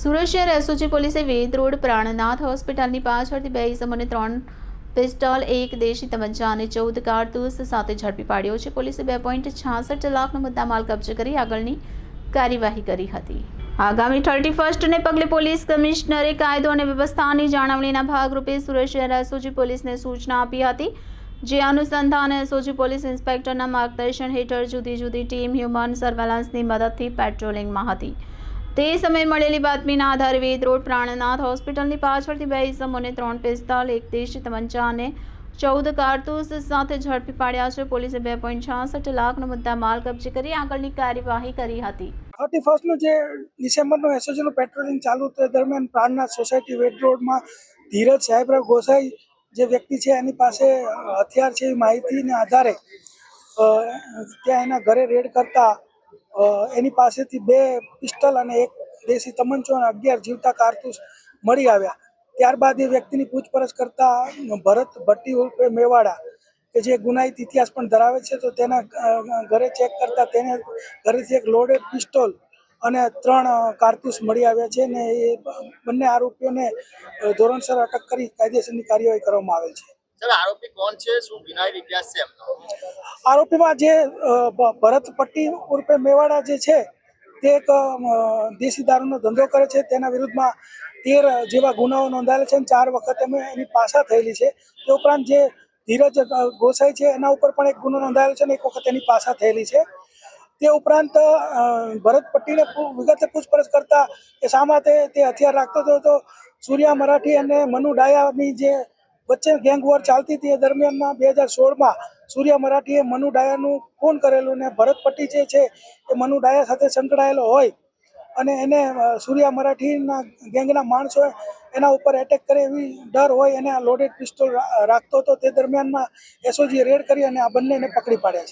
સુરત શહેર એસઓજી પોલીસે વેદ રોડ પ્રાણનાથ હોસ્પિટલની પાછળથી બે ઇસમોને ત્રણ પિસ્ટોલ, એક દેશી તમંચા અને ચૌદ કારતૂસ સાથે ઝડપી પાડ્યો છે. પોલીસે બે પોઈન્ટ છાસઠ લાખનો મુદ્દામાલ કબજે કરી આગળની કાર્યવાહી કરી હતી. આગામી થર્ટી ફર્સ્ટને પગલે પોલીસ કમિશનરે કાયદો અને વ્યવસ્થાની જાળવણીના ભાગરૂપે સુરત શહેર એસઓજી પોલીસને સૂચના આપી હતી. જે અનુસંધાને એસઓજી પોલીસ ઇન્સ્પેક્ટરના માર્ગદર્શન હેઠળ જુદી જુદી ટીમ હ્યુમન સર્વેલન્સની મદદથી પેટ્રોલિંગમાં હતી. તે સમયે મળેલી બાતમીના આધારે વેદ રોડ પ્રાણનાથ હોસ્પિટલની પાછળથી બે ઇસમોને ત્રણ પિસ્તોલ, એક દેશ તમંચા અને ચૌદ કારતૂસ સાથે ઝડપી પાડ્યા છે. પોલીસે બે પોઈન્ટ છાસઠ લાખનો મુદ્દા માલ કબજે કરી આગળની કાર્યવાહી કરી હતી. થર્ટી ફર્સ્ટનું જે ડિસેમ્બરનું એસઓજીનું પેટ્રોલિંગ ચાલુ તે દરમિયાન પ્રાણનાથ સોસાયટી વેડ રોડમાં ધીરજ સાહેબરાવ ગોસાઈ જે વ્યક્તિ છે, એની પાસે હથિયાર છે એ માહિતીને આધારે ત્યાં એના ઘરે રેડ કરતા એની પાસેથી બે પિસ્ટલ અને એક દેશી તમંચો અને અગિયાર જીવતા કારતૂસ મળી આવ્યા. ત્યારબાદ એ વ્યક્તિની પૂછપરછ કરતા ભરત ભટ્ટી ઉર્ફે મેવાડા, કે જે ગુનાહિત ઇતિહાસ પણ ધરાવે છે, તો તેના ઘરે ચેક કરતા તેને ઘરેથી એક લોડેડ પિસ્ટોલ અને ત્રણ કારતૂસ મળી આવ્યા છે ને એ બંને આરોપીઓને ધોરણસર અટક કરી કાયદેસરની કાર્યવાહી કરવામાં આવેલ છે. આરોપીમાં જે ભરત પટ્ટી ઉર્ફે મેવાડા જે છે, તે એક દેશી દારૂનો ધંધો કરે છે. તેના વિરુદ્ધમાં તેર જેવા ગુનાઓ નોંધાયેલા છે અને ચાર વખત અમે એની પાછા થયેલી છે. તે ઉપરાંત જે ધીરજ ગોસાઈ છે, એના ઉપર પણ એક ગુનો નોંધાયેલો છે અને એક વખત એની પાછા થયેલી છે. તે ઉપરાંત ભરત પટ્ટીને વિગતે પૂછપરછ કરતા કે શા માટે તે હથિયાર રાખતો હતો તો સૂર્યા મરાઠી અને મનુ ડાયાની જે વચ્ચે ગેંગ વોર ચાલતી હતી. એ દરમિયાનમાં બે હજાર સોળમાં સૂર્ય મરાઠીએ મનુ ડાયાનું ફોન કરેલું ને ભરત પટ્ટી જે છે એ મનુ ડાયા સાથે સંકળાયેલો હોય અને એને સૂર્યા મરાઠીના ગેંગના માણસો એના ઉપર એટેક કરે એવી ડર હોય એને આ લોડેડ પિસ્તોલ રાખતો હતો. તે દરમિયાનમાં એસઓજી રેડ કરી અને આ બંનેને પકડી પાડ્યા છે.